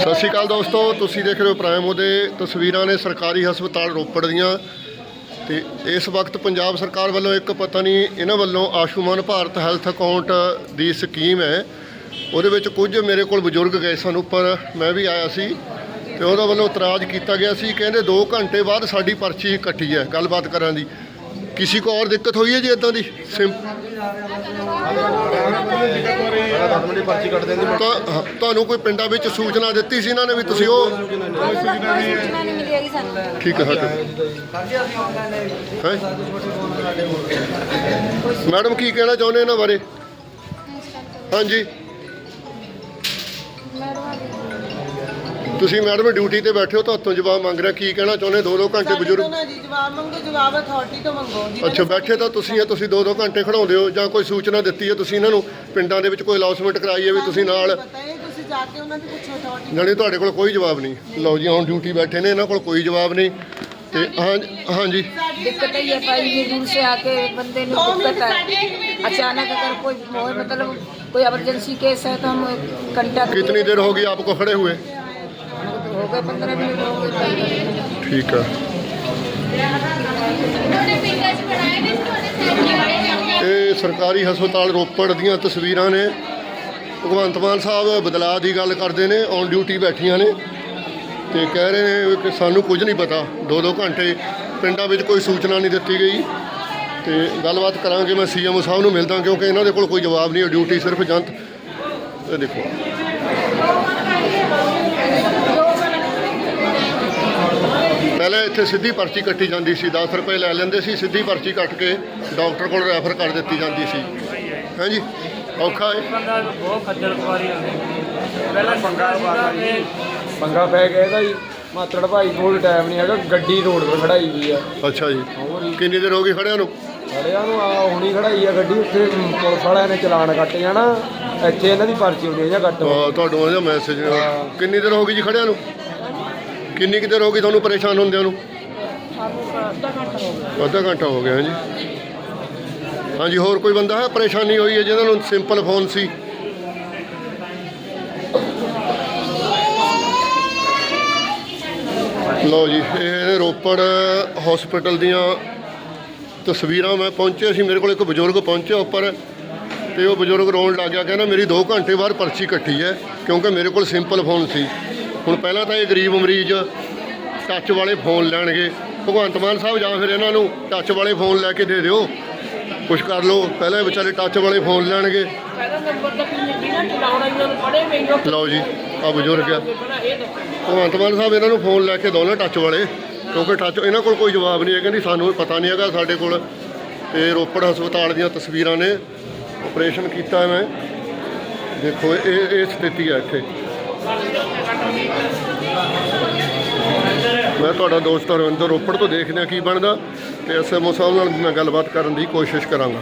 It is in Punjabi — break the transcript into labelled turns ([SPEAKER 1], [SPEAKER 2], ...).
[SPEAKER 1] ਸਤਿ ਸ਼੍ਰੀ ਅਕਾਲ ਦੋਸਤੋ, ਤੁਸੀਂ ਦੇਖ ਰਹੇ ਹੋ ਪ੍ਰਾਈਮ ਉਹਦੇ। ਤਸਵੀਰਾਂ ਨੇ ਸਰਕਾਰੀ ਹਸਪਤਾਲ ਰੋਪੜ ਦੀਆਂ। ਤੇ ਇਸ ਵਕਤ ਪੰਜਾਬ ਸਰਕਾਰ ਵੱਲੋਂ ਇੱਕ ਪਤਾ ਨਹੀਂ ਇਹਨਾਂ ਵੱਲੋਂ ਆਯੁਸ਼ਮਾਨ ਭਾਰਤ ਹੈਲਥ ਅਕਾਊਂਟ ਦੀ ਸਕੀਮ ਹੈ। ਉਹਦੇ ਵਿੱਚ ਕੁਝ ਮੇਰੇ ਕੋਲ ਬਜ਼ੁਰਗ ਗਏ ਸਨ, ਉੱਪਰ ਮੈਂ ਵੀ ਆਇਆ ਸੀ ਤੇ ਉਹਦਾ ਵੱਲੋਂ ਇਤਰਾਜ਼ ਕੀਤਾ ਗਿਆ ਸੀ। ਕਹਿੰਦੇ 2 ਘੰਟੇ ਬਾਅਦ ਸਾਡੀ ਪਰਚੀ ਕੱਟੀ ਹੈ, ਗੱਲਬਾਤ ਕਰਨ ਦੀ ਕਿਸੇ ਕੋ ਔਰ ਦਿੱਕਤ ਹੋਈ ਹੈ ਜੀ ਇਦਾਂ ਦੀ? ਸਿੰ- ਤਾਂ ਹਾਂ, ਤੁਹਾਨੂੰ ਕੋਈ ਪਿੰਡਾਂ ਵਿੱਚ ਸੂਚਨਾ ਦਿੱਤੀ ਸੀ ਇਹਨਾਂ ਨੇ ਵੀ ਤੁਸੀਂ ਉਹ
[SPEAKER 2] ਸੂਚਨਾ ਨਹੀਂ ਮਿਲੀ ਹੈਗੀ ਸਾਨੂੰ
[SPEAKER 1] ਠੀਕ ਹੈ ਹੈ। ਮੈਡਮ ਕੀ ਕਹਿਣਾ ਚਾਹੁੰਦੇ ਇਹਨਾਂ ਬਾਰੇ? ਹਾਂਜੀ। ਤੁਸੀਂ ਮੈਡਮ ਡਿਊਟੀ ਤੇ ਬੈਠੇ ਹੋ ਤਾਂ ਹੱਥੋਂ ਜਵਾਬ ਮੰਗ ਰਿਹਾ ਕੀ ਕਹਿਣਾ ਚਾਹੁੰਦੇ ਦੋ ਦੋ ਘੰਟੇ
[SPEAKER 3] ਸਾਡੇ ਤੋਂ
[SPEAKER 1] ਬਜ਼ੁਰਗ
[SPEAKER 3] ਨਾ ਜੀ ਜਵਾਬ ਮੰਗੋ ਜਵਾਬ ਅਥਾਰਟੀ ਤੋਂ ਮੰਗੋ ਜੀ
[SPEAKER 1] ਅੱਛਾ ਬੈਠੇ ਤਾਂ ਤੁਸੀਂ ਆ ਤੁਸੀਂ ਦੋ ਦੋ ਘੰਟੇ ਖੜਾਉਂਦੇ ਹੋ ਜਾਂ ਕੋਈ ਸੂਚਨਾ ਦਿੱਤੀ ਹੈ ਤੁਸੀਂ ਇਹਨਾਂ ਨੂੰ ਪਿੰਡਾਂ ਦੇ ਵਿੱਚ ਕੋਈ ਅਨਾਉਂਸਮੈਂਟ ਕਰਾਈ ਹੈ ਵੀ ਤੁਸੀਂ ਨਾਲ
[SPEAKER 3] ਪਤਾ ਹੈ ਤੁਸੀਂ ਜਾ ਕੇ ਉਹਨਾਂ ਦੀ ਪੁੱਛੋ ਅਥਾਰਟੀ
[SPEAKER 1] ਜਾਣੀ ਤੁਹਾਡੇ ਕੋਲ ਕੋਈ ਜਵਾਬ ਨਹੀਂ ਲਓ ਜੀ ਹੁਣ ਡਿਊਟੀ ਬੈਠੇ ਨੇ ਇਹਨਾਂ ਕੋਲ ਕੋਈ ਜਵਾਬ ਨਹੀਂ ਤੇ ਹਾਂ ਹਾਂਜੀ
[SPEAKER 2] दिक्कत है ये भाई ये दूर से आके बंदे में दिक्कत है अचानक अगर कोई हो मतलब कोई इमरजेंसी केस है तो हम घंटा
[SPEAKER 1] कितनी देर होगी आपको खड़े हुए ਠੀਕ ਆ। ਇਹ ਸਰਕਾਰੀ ਹਸਪਤਾਲ ਰੋਪੜ ਦੀਆਂ ਤਸਵੀਰਾਂ ਨੇ। ਭਗਵੰਤ ਮਾਨ ਸਾਹਿਬ ਬਦਲਾਅ ਦੀ ਗੱਲ ਕਰਦੇ ਨੇ ਔਨ ਡਿਊਟੀ ਬੈਠੀਆਂ ਨੇ ਤੇ ਕਹਿ ਰਹੇ ਨੇ ਕਿ ਸਾਨੂੰ ਕੁਝ ਨਹੀਂ ਪਤਾ। 2-2 ਘੰਟੇ ਪਿੰਡਾਂ ਵਿੱਚ ਕੋਈ ਸੂਚਨਾ ਨਹੀਂ ਦਿੱਤੀ ਗਈ। ਤੇ ਗੱਲਬਾਤ ਕਰਾਂਗੇ ਮੈਂ ਸੀਐਮ ਸਾਹਿਬ ਨੂੰ ਮਿਲਦਾ ਕਿਉਂਕਿ ਇਹਨਾਂ ਦੇ ਕੋਲ ਕੋਈ ਜਵਾਬ ਨਹੀਂ ਡਿਊਟੀ ਸਿਰਫ ਜਨਤ ਦੇਖੋ। ਪਹਿਲਾਂ ਇੱਥੇ ਸਿੱਧੀ ਪਰਚੀ ਕੱਟੀ ਜਾਂਦੀ ਸੀ 10 ਰੁਪਏ ਲੈ ਲੈਂਦੇ ਸੀ ਸਿੱਧੀ ਪਰਚੀ ਕੱਟ ਕੇ ਡਾਕਟਰ ਕੋਲ ਰੈਫਰ ਕਰ ਦਿੱਤੀ ਜਾਂਦੀ ਸੀ। ਹਾਂਜੀ ਔਖਾ ਹੈ?
[SPEAKER 4] ਬੰਦਾ ਬਹੁਤ ਖੱਜਲ ਖੁਆਰੀ ਹੁੰਦੀ ਪਹਿਲਾਂ ਪੰਗਾ ਸੀਗਾ ਤੇ
[SPEAKER 5] ਪੰਗਾ ਪੈ ਗਿਆ ਇਹਦਾ ਜੀ। ਮਾਤੜ ਭਾਈ ਕੋਲ ਟਾਈਮ ਨਹੀਂ ਹੈਗਾ ਗੱਡੀ ਰੋਡ ਤੇ ਖੜਾਈ ਵੀ ਆ।
[SPEAKER 1] ਅੱਛਾ ਜੀ।
[SPEAKER 5] ਹੋਰ ਜੀ।
[SPEAKER 1] ਕਿੰਨੀ ਦੇਰ ਹੋ ਗਈ ਖੜਿਆਂ ਨੂੰ?
[SPEAKER 5] ਖੜਿਆਂ ਨੂੰ ਆ ਹੁਣੀ ਖੜਾਈ ਆ ਗੱਡੀ ਉੱਥੇ ਪੁਲਿਸ ਵਾਲਿਆਂ ਨੇ ਚਲਾਨ ਕੱਟ ਜਾਣਾ ਇੱਥੇ ਇਹਨਾਂ ਦੀ ਪਰਚੀ ਹੁੰਦੀ ਹੈ ਜਾਂ ਕੱਟ
[SPEAKER 1] ਹਾਂ, ਤੁਹਾਨੂੰ ਉਹਦਾ ਮੈਸੇਜ ਕਿੰਨੀ ਦੇਰ ਹੋ ਗਈ ਜੀ ਖੜਿਆਂ ਨੂੰ? ਕਿੰਨੀ ਕੁ ਦੇਰ ਹੋ ਗਈ ਤੁਹਾਨੂੰ ਪਰੇਸ਼ਾਨ ਹੁੰਦਿਆਂ ਨੂੰ? ਅੱਧਾ ਘੰਟਾ ਹੋ ਗਿਆ ਜੀ ਹਾਂਜੀ, ਹੋਰ ਕੋਈ ਬੰਦਾ ਹੈ ਪਰੇਸ਼ਾਨੀ ਹੋਈ ਹੈ ਜਿਹਨਾਂ ਨੂੰ ਸਿੰਪਲ ਫੋਨ ਸੀ? ਲਓ ਜੀ, ਇਹ ਰੋਪੜ ਹਸਪੀਟਲ ਦੀਆਂ ਤਸਵੀਰਾਂ ਮੈਂ ਪਹੁੰਚਿਆ ਸੀ, ਮੇਰੇ ਕੋਲ ਇੱਕ ਬਜ਼ੁਰਗ ਪਹੁੰਚਿਆ ਉੱਪਰ ਤੇ ਉਹ ਬਜ਼ੁਰਗ ਰੋਣ ਲੱਗ ਗਿਆ, ਕਹਿੰਦਾ ਮੇਰੀ 2 ਘੰਟੇ ਬਾਅਦ ਪਰਚੀ ਕੱਟੀ ਹੈ ਕਿਉਂਕਿ ਮੇਰੇ ਕੋਲ ਸਿੰਪਲ ਫੋਨ ਸੀ। ਹੁਣ ਪਹਿਲਾਂ ਤਾਂ ਇਹ ਗਰੀਬ ਮਰੀਜ਼ ਟੱਚ ਵਾਲੇ ਫੋਨ ਲੈਣਗੇ। ਭਗਵੰਤ ਮਾਨ ਸਾਹਿਬ ਜਾਂ ਫਿਰ ਇਹਨਾਂ ਨੂੰ ਟੱਚ ਵਾਲੇ ਫੋਨ ਲੈ ਕੇ ਦੇ ਦਿਓ। ਕੁਛ ਕਰ ਲਓ। ਪਹਿਲਾਂ ਵਿਚਾਰੇ ਟੱਚ ਵਾਲੇ ਫੋਨ ਲੈਣਗੇ। ਲਓ ਜੀ ਆ ਬਜ਼ੁਰਗ ਆ। ਭਗਵੰਤ ਮਾਨ ਸਾਹਿਬ ਇਹਨਾਂ ਨੂੰ ਫੋਨ ਲੈ ਕੇ ਦਿਓ ਨਾ ਟੱਚ ਵਾਲੇ। ਕਿਉਂਕਿ ਟੱਚ ਇਹਨਾਂ ਕੋਲ ਕੋਈ ਜਵਾਬ ਨਹੀਂ ਹੈ ਕਹਿੰਦੀ ਸਾਨੂੰ ਪਤਾ ਨਹੀਂ ਹੈਗਾ ਸਾਡੇ ਕੋਲ। ਤੇ ਰੋਪੜ ਹਸਪਤਾਲ ਦੀਆਂ ਤਸਵੀਰਾਂ ਨੇ। ਆਪਰੇਸ਼ਨ ਕੀਤਾ ਮੈਂ। ਦੇਖੋ ਇਹ ਇਹ ਸਥਿਤੀ ਹੈ ਇੱਥੇ। ਮੈਂ ਤੁਹਾਡਾ ਦੋਸਤ ਰਵਿੰਦਰ ਰੋਪੜ ਤੋਂ ਦੇਖਦੇ ਹਾਂ ਕੀ ਬਣਦਾ ਤੇ ਐਸਐਮਓ ਸਾਹਿਬ ਨਾਲ ਮੈਂ ਗੱਲਬਾਤ ਕਰਨ ਦੀ ਕੋਸ਼ਿਸ਼ ਕਰਾਂਗਾ।